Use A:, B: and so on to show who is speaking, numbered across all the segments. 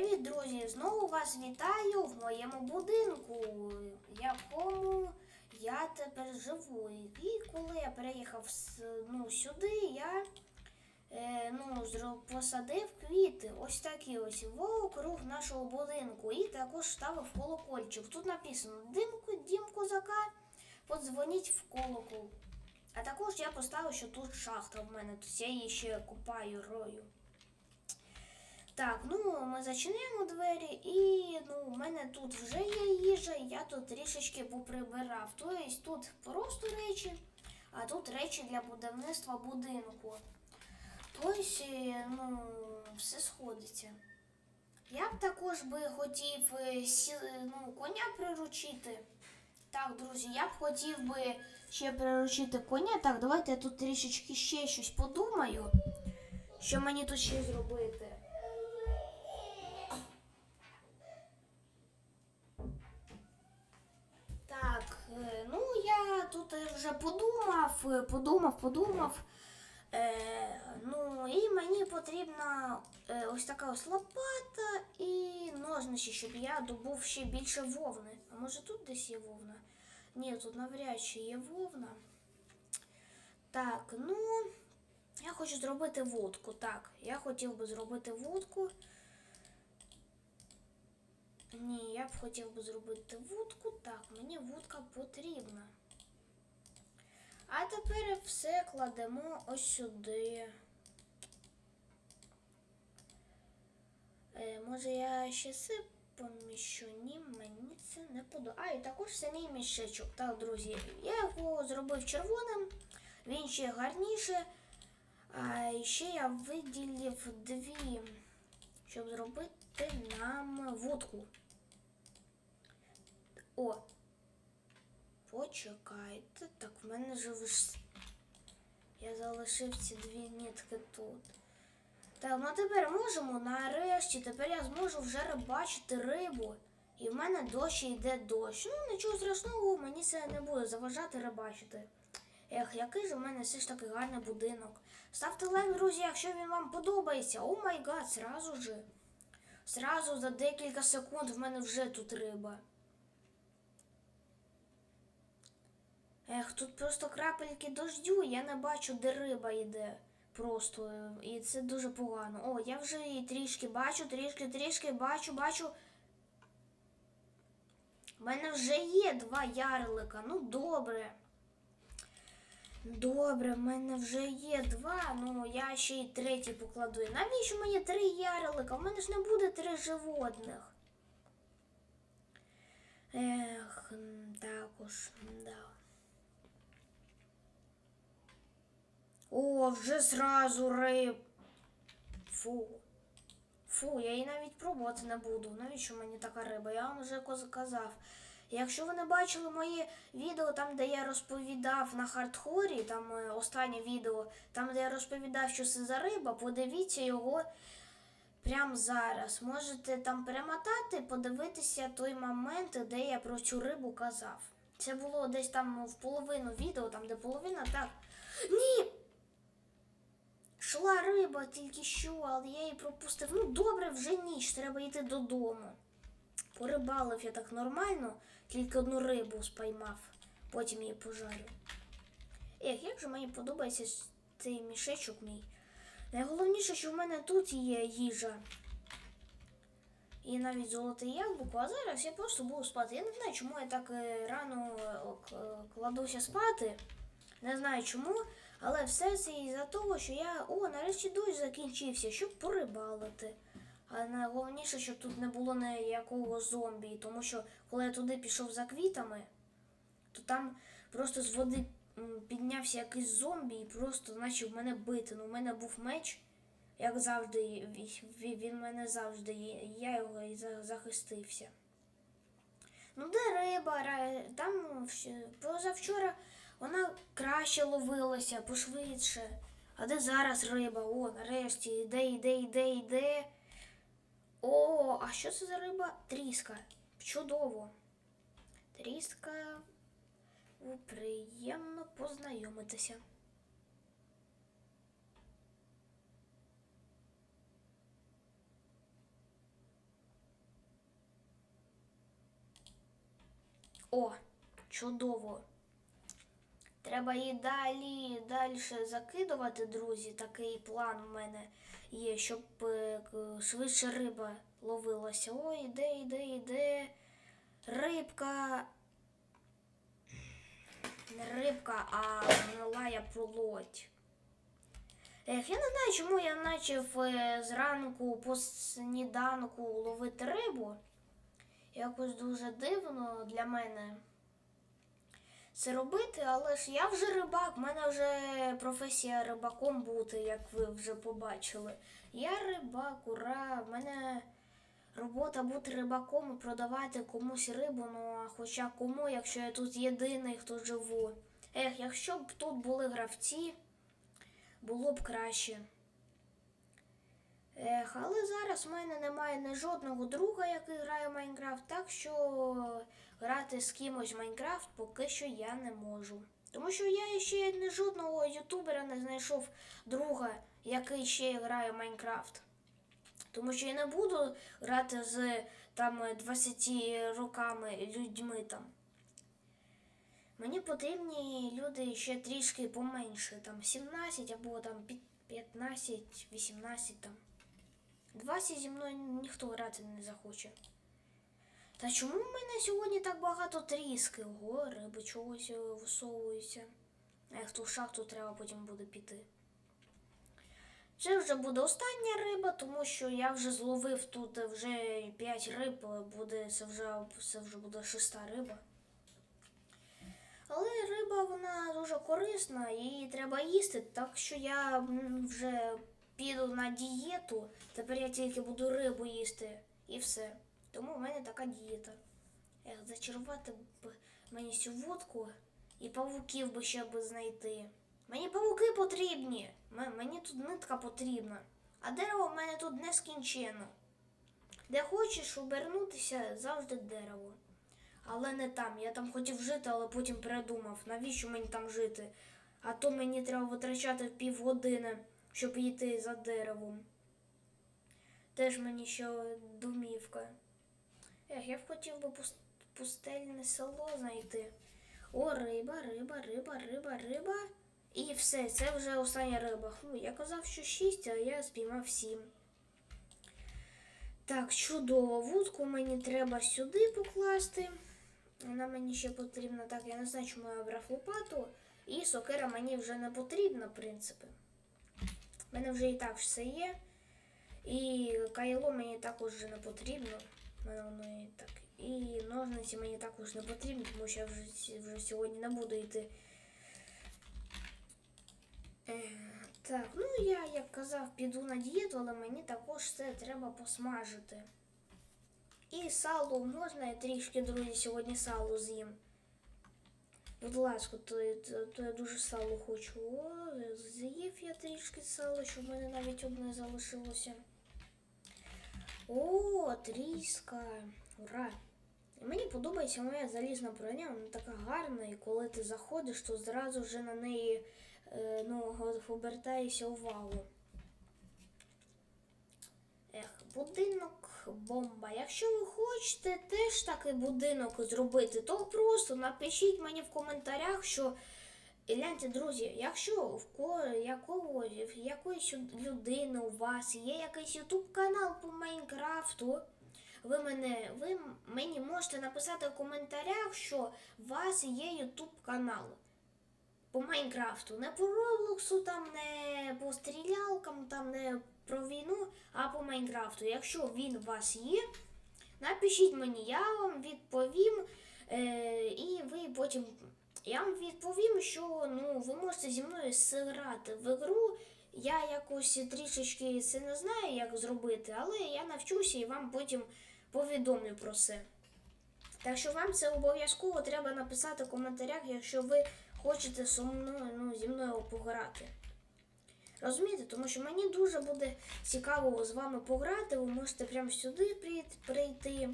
A: Привіт, друзі! Знову вас вітаю в моєму будинку, в якому я тепер живу. І коли я переїхав ну, сюди, я е, ну, посадив квіти, ось такі ось вокруг нашого будинку. І також ставив колокольчик. Тут написано Димку, дім козака, подзвоніть в колокол. А також я поставив, що тут шахта в мене, тут я її ще купаю рою. Так, ну ми зачиняємо двері, і ну, у мене тут вже є їжа, я тут трішечки поприбирав. Тобто тут просто речі, а тут речі для будівництва будинку. Тобто, ну, все сходиться. Я б також би хотів е, ну, коня приручити. Так, друзі, я б хотів би ще приручити коня. Так, давайте я тут трішечки ще щось подумаю, що мені тут ще зробити. Тут вже подумав, подумав, подумав. Е, ну і мені потрібна е, ось така ось лопата і ножниці, щоб я добув ще більше вовни. А може тут десь є вовна? Ні, тут навряд чи є вовна. Так, ну я хочу зробити водку. Так, я хотів би зробити водку. Ні, я б хотів би зробити вудку. Так, мені вудка потрібна. А тепер все кладемо ось сюди. Е, може я ще сип поміщу? Ні, мені це не подобається. А, і також самий мішечок. Так, друзі, я його зробив червоним, він ще гарніше. А ще я виділив дві, щоб зробити нам вудку. О. Почекайте. Так, в мене же ви ж. Я залишив ці дві нитки тут. Так, ну тепер можемо нарешті. Тепер я зможу вже рибачити рибу. І в мене дощ йде дощ. Ну, нічого страшного, мені це не буде заважати рибачити. Ех, який же в мене все ж таки гарний будинок. Ставте лайк, друзі, якщо він вам подобається. О май гад, сразу же. Сразу за декілька секунд в мене вже тут риба. Ех, тут просто крапельки дождю, я не бачу, де риба йде. Просто. е, І це дуже погано. О, я вже її трішки бачу, трішки, трішки бачу, бачу. У мене вже є два ярлика. Ну, добре. Добре, в мене вже є два, ну я ще й третій покладу. Навіщо мені три ярлика? У мене ж не буде три животних. Ех, також, да. О, вже зразу риб. Фу. Фу, я її навіть пробувати не буду. Навіщо мені така риба? Я вам вже казав. Якщо ви не бачили моє відео, там, де я розповідав на хардхорі, там е, останнє відео, там, де я розповідав, що це за риба, подивіться його прямо зараз. Можете там перемотати, подивитися той момент, де я про цю рибу казав. Це було десь там в половину відео, там де половина, так. Ні! Шла риба тільки що, але я її пропустив. Ну, добре, вже ніч, треба йти додому. Порибалив я так нормально, тільки одну рибу спіймав, потім її пожарю. Ех, як же мені подобається цей мішечок мій. Найголовніше, що в мене тут є їжа. І навіть золоте яблуко, а зараз я просто буду спати. Я не знаю, чому я так е, рано е, кладуся спати. Не знаю чому, але все це із-за того, що я. О, нарешті дощ закінчився, щоб порибалити. А найголовніше, щоб тут не було ніякого зомбі, тому що коли я туди пішов за квітами, то там просто з води піднявся якийсь зомбі і просто почав мене бити. Ну, у мене був меч, як завжди, ві- ві- він мене завжди, я його і захистився. Ну, де риба? Там позавчора вона краще ловилася, пошвидше. А де зараз риба? О, нарешті іде, іде, іде, іде. О, а що це за риба? Тріска. Чудово. Тріска. Приємно познайомитися. О, чудово. Треба її далі далі закидувати, друзі. Такий план в мене є, щоб е, швидше риба ловилася. Ой, іде, іде, іде. Рибка. Не рибка, а гнилая плоть. Ех, я не знаю, чому я почав е, зранку по сніданку ловити рибу. Якось дуже дивно для мене це робити, але ж я вже рибак, в мене вже професія рибаком бути, як ви вже побачили. Я рибак, ура, в мене робота бути рибаком і продавати комусь рибу, ну а хоча кому, якщо я тут єдиний, хто живу. Ех, якщо б тут були гравці, було б краще. Ех, але зараз в мене немає ні жодного друга, який грає в Майнкрафт, так що грати з кимось в Майнкрафт поки що я не можу. Тому що я ще ні жодного ютубера не знайшов друга, який ще грає в Майнкрафт. Тому що я не буду грати з там 20 роками людьми там. Мені потрібні люди ще трішки поменше, там 17 або там 15, 18 там. 20 зі мною ніхто грати не захоче. Та чому в мене сьогодні так багато тріски? Ого, риби чогось е, висовуються. Ех, ту шахту треба потім буде піти. Це вже буде остання риба, тому що я вже зловив тут вже 5 риб, буде, це, вже, це вже буде шеста риба. Але риба вона дуже корисна, її треба їсти, так що я вже піду на дієту. Тепер я тільки буду рибу їсти і все. Тому в мене така дієта. Зачарувати б мені цю водку і павуків би ще би знайти. Мені павуки потрібні. Мені тут нитка потрібна. А дерево в мене тут нескінченно. Де хочеш обернутися, завжди дерево. Але не там. Я там хотів жити, але потім передумав, навіщо мені там жити. А то мені треба витрачати півгодини, щоб йти за деревом. Теж мені ще домівка. Я б хотів би пустельне село знайти. О, риба, риба, риба, риба, риба. І все, це вже остання риба. Ну, я казав, що шість, а я спіймав сім. Так, чудово. Вудку мені треба сюди покласти. Вона мені ще потрібна. Так, я не знаю, чому я брав лопату. І сокира мені вже не потрібна, в принципі. У мене вже і так все є. І кайло мені також вже не потрібно. Мене і так. І ножниці мені також не потрібні, тому що я вже, вже сьогодні не буду йти. Е, так, ну я, як казав, піду на дієту, але мені також це треба посмажити. І сало можна я трішки, друзі, сьогодні сало з'їм. Будь ласка, то, то, то я дуже сало хочу. О, з'їв я трішки сало, щоб в мене навіть одне залишилося. О, тріска. Ура! Мені подобається моя залізна броня, вона така гарна, і коли ти заходиш, то зразу вже на неї е, ну, обертаєшся увагу. Ех, будинок бомба. Якщо ви хочете теж такий будинок зробити, то просто напишіть мені в коментарях, що і гляньте, друзі, якщо в ко якого, якоїсь людини у вас є якийсь ютуб канал по Майнкрафту, ви мене ви мені можете написати в коментарях, що у вас є ютуб канал по Майнкрафту. Не по Роблоксу, там не по стрілялкам, там не про війну, а по Майнкрафту. Якщо він у вас є, напишіть мені, я вам відповім. Е, і ви потім. Я вам відповім, що ну, ви можете зі мною зіграти в ігру. Я якось трішечки це не знаю, як зробити, але я навчуся і вам потім повідомлю про це. Так що вам це обов'язково треба написати в коментарях, якщо ви хочете зі мною, ну, зі мною пограти. Розумієте, тому що мені дуже буде цікаво з вами пограти. Ви можете прямо сюди прийти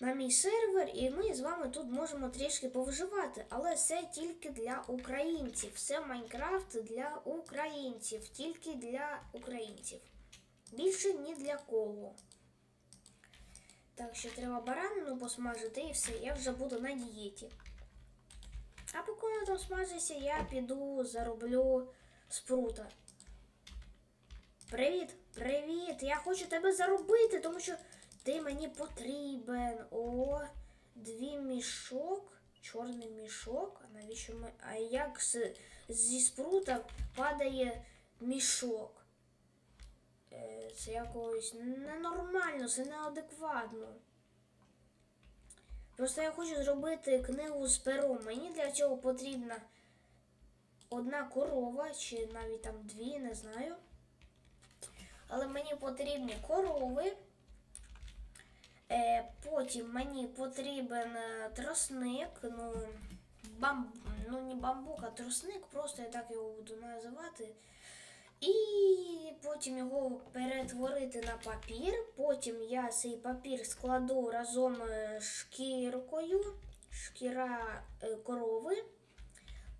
A: на мій сервер, і ми з вами тут можемо трішки повиживати. Але це тільки для українців. Це Майнкрафт для українців, тільки для українців. Більше ні для кого. Так, ще треба баранину посмажити і все, я вже буду на дієті. А поки воно там смажиться, я піду зароблю спрута. Привіт, привіт! Я хочу тебе заробити, тому що ти мені потрібен. О, дві мішок, чорний мішок. А навіщо ми. А як з, зі спрута падає мішок? Е, Це якось ненормально, це неадекватно. Просто я хочу зробити книгу з пером. Мені для цього потрібна одна корова, чи навіть там дві, не знаю. Але мені потрібні корови. Е, потім мені потрібен е, тросник. Ну, бам... ну не бамбук, а тросник, просто я так його буду називати. І потім його перетворити на папір. Потім я цей папір складу разом з шкіркою, шкіра е, корови,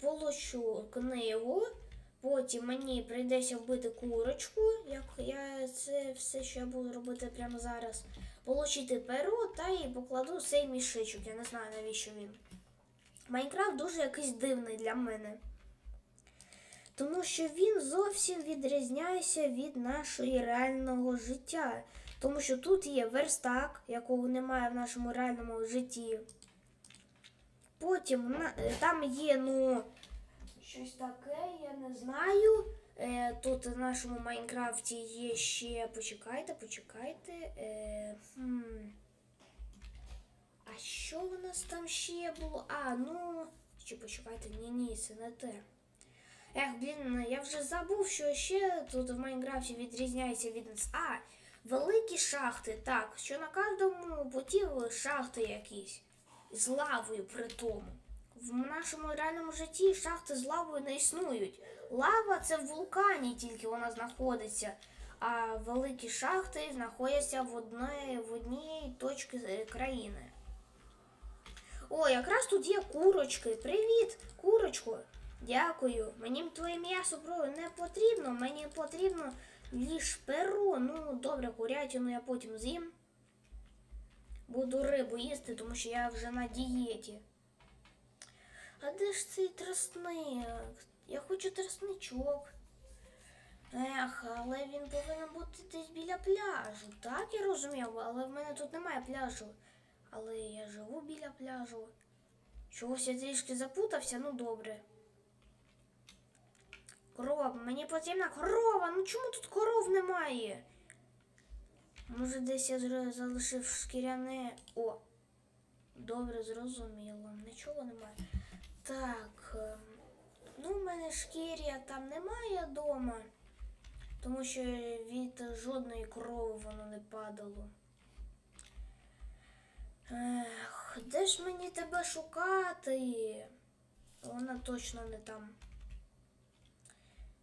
A: получу книгу. Потім мені прийдеться вбити курочку, як я це все, я буду робити прямо зараз. Получити перо та і покладу цей мішечок. Я не знаю навіщо він. Майнкрафт дуже якийсь дивний для мене. Тому що він зовсім відрізняється від нашого реального життя. Тому що тут є верстак, якого немає в нашому реальному житті. Потім е, там є, ну, щось таке, я не знаю. Е, тут в нашому Майнкрафті є ще. Почекайте, почекайте. Е, хм. А що в нас там ще було? А, ну. Чи почекайте, ні, ні, це не те. Ех, блін, я вже забув, що ще тут в Майнкрафті відрізняється від нас. А, великі шахти, так, що на кожному путі шахти якісь. З лавою при тому. В нашому реальному житті шахти з лавою не існують. Лава це в вулкані, тільки вона знаходиться. А великі шахти знаходяться в одній, в одній точці е, країни. О, якраз тут є курочки. Привіт, курочко. Дякую. Мені твоє м'ясо не потрібно. Мені потрібно ліж перо. Ну, добре, курятину я потім з'їм. Буду рибу їсти, тому що я вже на дієті. А де ж цей тростник? Я хочу тростничок. Ех, але він повинен бути десь біля пляжу. Так я розумів, але в мене тут немає пляжу. Але я живу біля пляжу. Чогось я трішки запутався, ну добре. Корова, мені потрібна корова. Ну чому тут коров немає? Може, десь я залишив шкіряне. О! Добре, зрозуміло. Нічого немає. Так. Ну, в мене шкіря там немає вдома. Тому що від жодної корови воно не падало. Ех, де ж мені тебе шукати? Вона точно не там.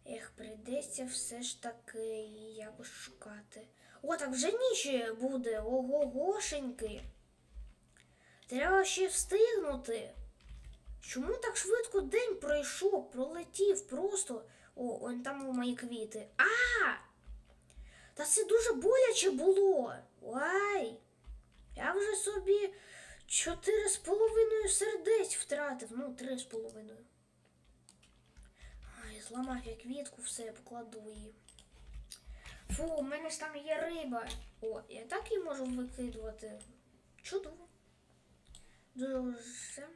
A: Ех, прийдеться все ж таки якось шукати. О, так вже ніч буде. Ого, гошеньки. Треба ще встигнути. Чому так швидко день пройшов, пролетів просто. О, он там у мої квіти. А! Та це дуже боляче було. Ой! Я вже собі чотири з половиною сердець втратив. Ну, три з половиною. Ай, зламав я квітку, все, покладу її. Фу, у мене ж там є риба. О, я так її можу викидувати. Чудово. Дуже.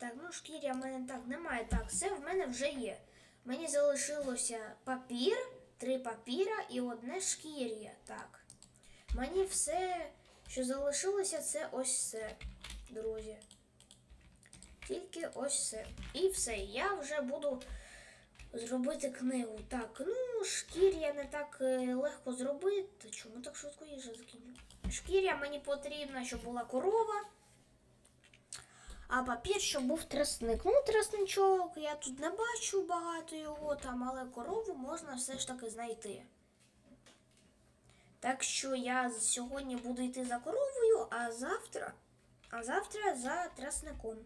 A: Так, ну шкіря в мене так немає. Так, все в мене вже є. Мені залишилося папір, три папіра і одне шкір'я. Так. Мені все, що залишилося, це ось це, друзі. Тільки ось це. І все. Я вже буду зробити книгу. Так, ну, шкір'я не так е, легко зробити. Чому так швидко їжа закинув? Шкір'я мені потрібна, щоб була корова. А папір, щоб був тростник. Ну, тростничок, я тут не бачу багато його там, але корову можна все ж таки знайти. Так що я сьогодні буду йти за коровою, а завтра, а завтра за тростником.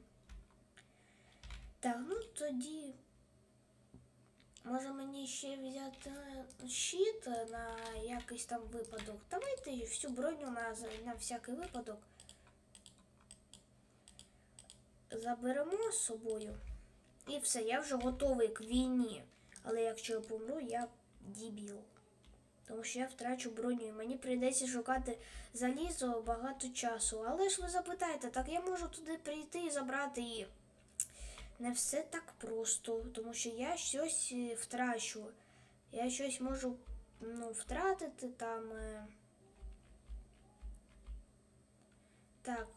A: Так, ну тоді Може мені ще взяти щит на якийсь там випадок. Давайте всю броню на, на всякий випадок. Заберемо з собою. І все, я вже готовий к війні. Але якщо я помру, я дібіл. Тому що я втрачу броню і мені прийдеться шукати залізо багато часу. Але ж ви запитаєте, так я можу туди прийти і забрати її. Не все так просто, тому що я щось е, втрачу. Я щось можу ну, втратити там. е. Так.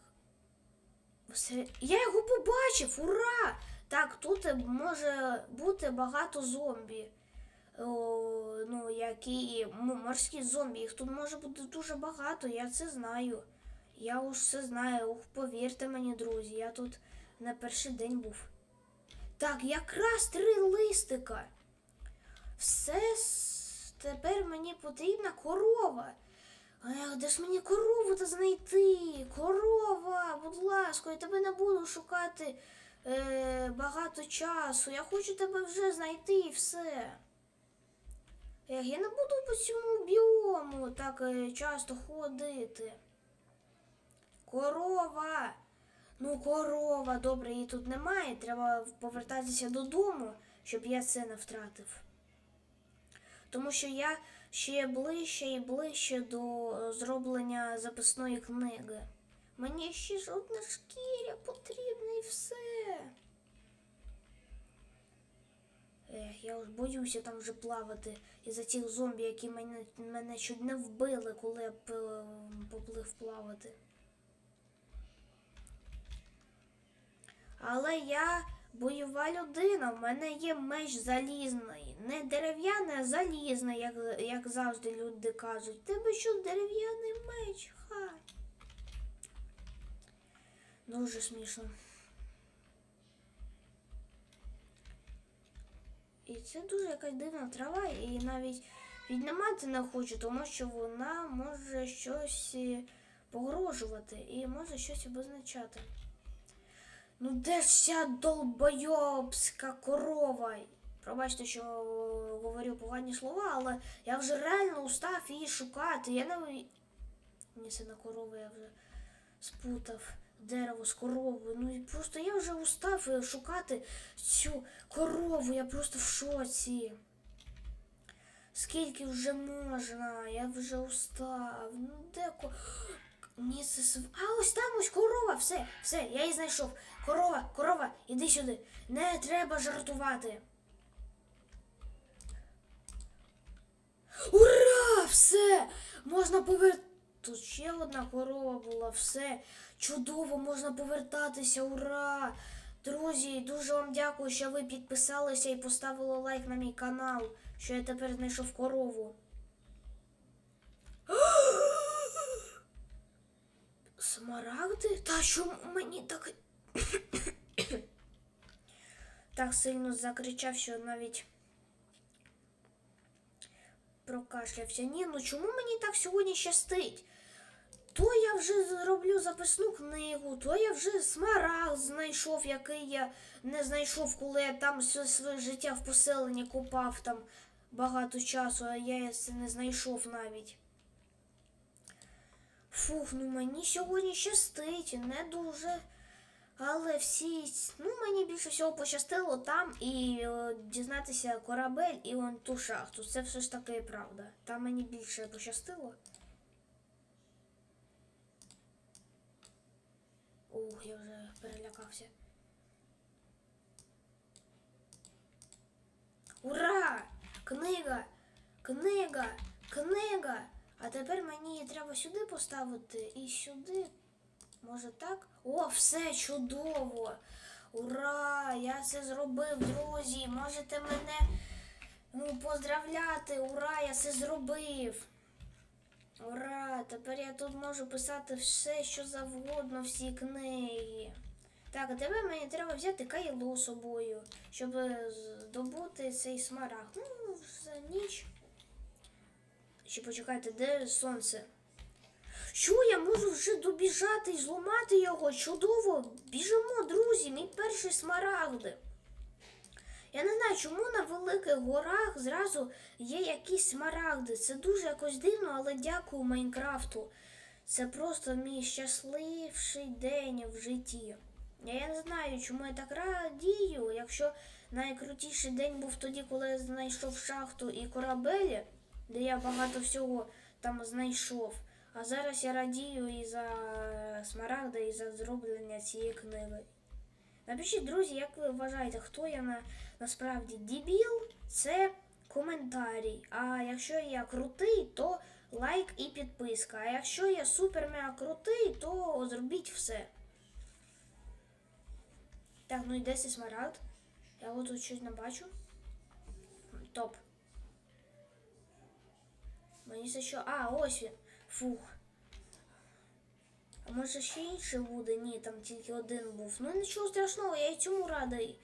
A: Все. Я його побачив! Ура! Так, тут може бути багато зомбі. О, ну, які морські зомбі. Їх тут може бути дуже багато, я це знаю. Я уж це знаю. Ух, повірте мені, друзі, я тут не перший день був. Так, якраз три листика. Все тепер мені потрібна корова. Ех, де ж мені корову та знайти? Корова, будь ласка, я тебе не буду шукати е, багато часу. Я хочу тебе вже знайти і все. Ех, я не буду по цьому біому так е, часто ходити. Корова. Ну, корова, добре, її тут немає. Треба повертатися додому, щоб я це не втратив. Тому що я ще ближче і ближче до е, зроблення записної книги. Мені ще ж одна шкіря потрібна і все. Ех, я ж боюся там вже плавати із-за цих зомбі, які мене, мене чуть не вбили, коли я поплив плавати. Але я бойова людина, в мене є меч залізний. Не дерев'яний, а залізний, як, як завжди люди кажуть. В Тебе що дерев'яний меч? Ха. Дуже смішно. І це дуже якась дивна трава, і навіть піднімати не хочу, тому що вона може щось е, погрожувати і може щось обозначати. Ну де ж ця долбойобська корова? Пробачте, що говорю погані слова, але я вже реально устав її шукати. Я не. Ні, це не корова, я вже спутав дерево з коровою. Ну і просто я вже устав е, шукати цю корову. Я просто в шоці. Скільки вже можна? Я вже устав. Ну де ко. Св... А ось там ось корова, все, все, я її знайшов. Корова, корова, іди сюди. Не треба жартувати. Ура! Все! Можна повер... Тут ще одна корова була, все. Чудово, можна повертатися, ура! Друзі, дуже вам дякую, що ви підписалися і поставили лайк на мій канал, що я тепер знайшов корову. Смарагди? Та що мені так. так сильно закричав, що навіть прокашлявся. Ні, ну чому мені так сьогодні щастить? То я вже зроблю записну книгу, то я вже смарагд знайшов, який я не знайшов, коли я там все своє життя в поселенні купав там багато часу, а я це не знайшов навіть. Фух, ну мені сьогодні щастить, не дуже. Але всі, ну мені більше всього пощастило там і е, дізнатися корабель і он ту шахту. Це все ж таки правда. Там мені більше пощастило. Ух, я вже перелякався. Ура! Книга! Книга! Книга! А тепер мені її треба сюди поставити і сюди. Може так? О, все чудово! Ура! Я це зробив, друзі! Можете мене ну, поздравляти! Ура! Я це зробив! Ура! Тепер я тут можу писати все, що завгодно, всі книги. Так, а тепер мені треба взяти кайло з собою, щоб е, здобути цей смарагд. Ну, за ніч. Ще почекайте, де сонце? Що я можу вже добіжати і зламати його? Чудово! Біжимо, друзі, мій перший смарагд. Я не знаю, чому на великих горах зразу є якісь смарагди. Це дуже якось дивно, але дякую Майнкрафту. Це просто мій щасливший день в житті. Я не знаю, чому я так радію, якщо найкрутіший день був тоді, коли я знайшов шахту і корабелі, де я багато всього там знайшов. А зараз я радію і за смарагда, і за зроблення цієї книги. Напишіть, друзі, як ви вважаєте, хто я на, насправді дебіл? Це коментарій. А якщо я крутий, то лайк і підписка. А якщо я супермега крутий, то зробіть все. Так, ну і де цей смарагд? Я от тут щось не бачу. Топ. Мені це що. А, ось він. Фух. А може ще інший буде? Ні, там тільки один був. Ну нічого страшного, я і цьому радий.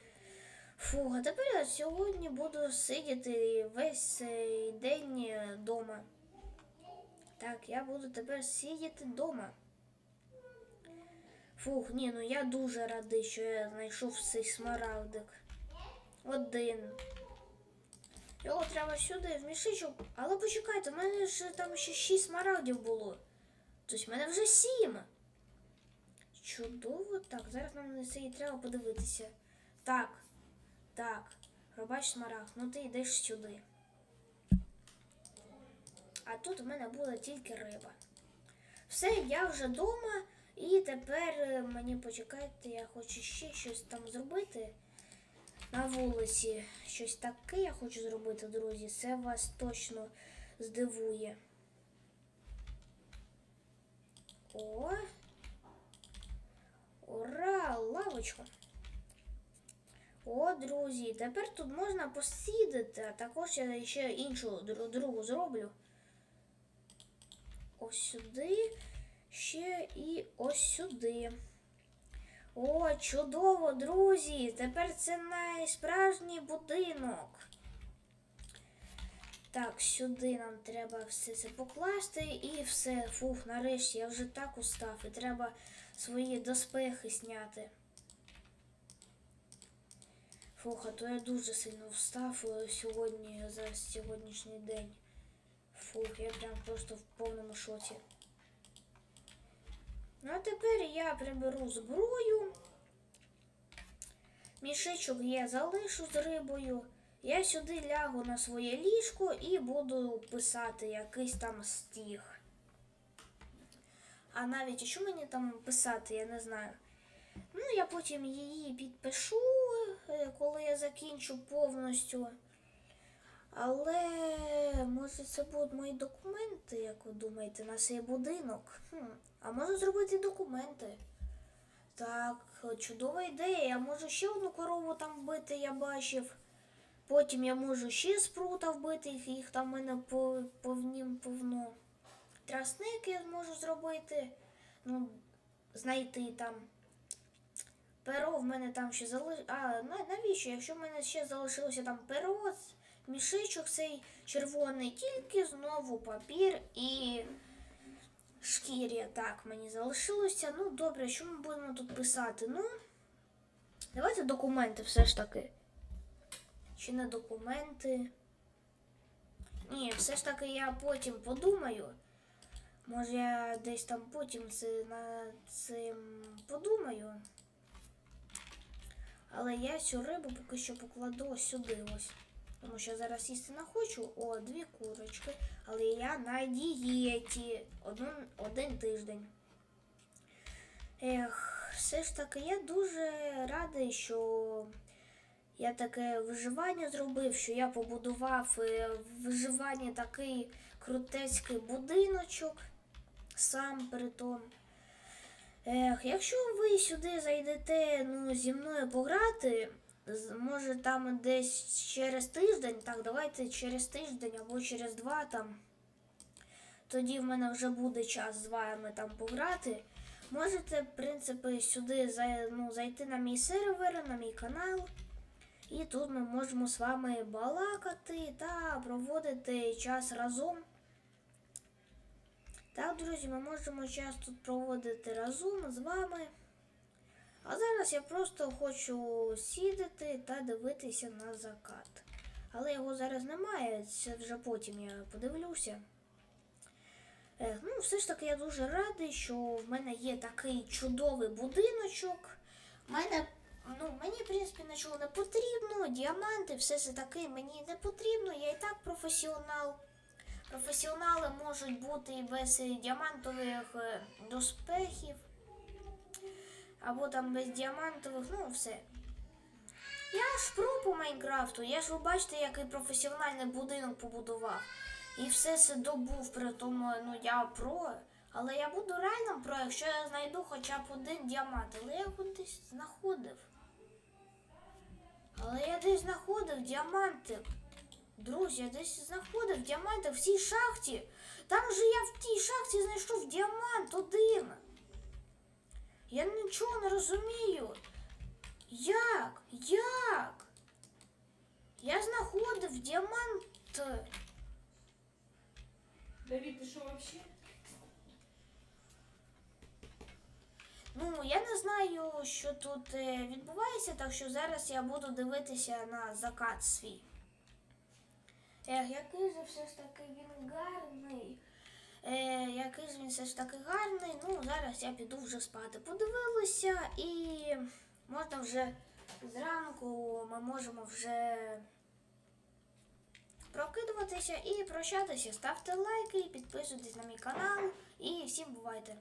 A: Фух, а тепер я сьогодні буду сидіти весь цей день вдома. Так, я буду тепер сидіти вдома. Фух, ні, ну я дуже радий, що я знайшов цей смарагдик. Один. Його треба сюди, в мішечок. Але почекайте, в мене ж там ще шість смарагдів було. Тобто в мене вже сім. Чудово. Так, зараз нам на це і треба подивитися. Так. Так. Рубач смарагд, ну ти йдеш сюди. А тут у мене буде тільки риба. Все, я вже вдома. І тепер е, мені почекайте, я хочу ще щось там зробити на вулиці. Щось таке я хочу зробити, друзі. Це вас точно здивує. О! Ура! Лавочка! О, друзі, тепер тут можна посідати, а також я ще іншу другу зроблю. Ось сюди, ще і ось сюди. О, чудово, друзі! Тепер це найсправжній будинок. Так, сюди нам треба все це покласти і все. Фух, нарешті я вже так устав і треба свої доспехи зняти. Фух, а то я дуже сильно встав е, сьогодні за сьогоднішній день. Фух, я прям просто в повному шоці. Ну а тепер я приберу зброю. Мішечок я залишу з рибою. Я сюди лягу на своє ліжко і буду писати якийсь там стіг. А навіть що мені там писати, я не знаю. Ну, я потім її підпишу, е, коли я закінчу повністю. Але може це будуть мої документи, як ви думаєте, на цей будинок. Хм. А можу зробити документи. Так, чудова ідея. Я можу ще одну корову там вбити, я бачив. Потім я можу ще спрута вбити, їх, там в мене повнім повно. Трасник я зможу зробити. Ну, знайти там. Перо в мене там ще залишилося. А, навіщо? Якщо в мене ще залишилося там перо, мішечок цей червоний, тільки знову папір і шкіря. Так, мені залишилося. Ну, добре, що ми будемо тут писати? Ну, давайте документи все ж таки. Чи не документи? Ні, все ж таки я потім подумаю. Може я десь там потім це над цим подумаю. Але я цю рибу поки що покладу сюди ось. Тому що зараз їсти не хочу. О, дві курочки. Але я на дієті один, один тиждень. Ех, все ж таки, я дуже радий, що я таке виживання зробив, що я побудував е, в виживанні такий крутецький будиночок сам при тому. Ех, якщо ви сюди зайдете ну, зі мною пограти, може там десь через тиждень, так, давайте через тиждень або через два там. Тоді в мене вже буде час з вами там пограти. Можете, в принципі, сюди ну, зайти на мій сервер, на мій канал. І тут ми можемо з вами балакати та проводити час разом. Так, друзі, ми можемо час тут проводити разом з вами. А зараз я просто хочу сідати та дивитися на закат. Але його зараз немає, це вже потім я подивлюся. Ну, все ж таки я дуже радий, що в мене є такий чудовий будиночок. Мене, ну, мені, в принципі, нічого не потрібно, діаманти, все це таке мені не потрібно, я і так професіонал. Професіонали можуть бути і без е, діамантових е, доспехів, або там без діамантових, ну все. Я ж про по Майнкрафту, я ж ви бачите, який професіональний будинок побудував. І все це добув, при тому, ну я про. Але я буду реальним про, якщо я знайду хоча б один діамант. Але я його десь знаходив. Але я десь знаходив діаманти. Друзі, я десь знаходив діаманти в цій шахті. Там же я в тій шахті знайшов діамант один. Я нічого не розумію. Як? Як? Я знаходив діамант.
B: Давид, ты что вообще?
A: Ну, я не знаю, що тут е, відбувається, так що зараз я буду дивитися на закат свій. Ех, який же все ж таки він гарний. Е, який ж він все ж таки гарний. Ну, зараз я піду вже спати. Подивилися і можна вже зранку ми можемо вже прокидуватися і прощатися. Ставте лайки, підписуйтесь на мій канал і всім бувайте!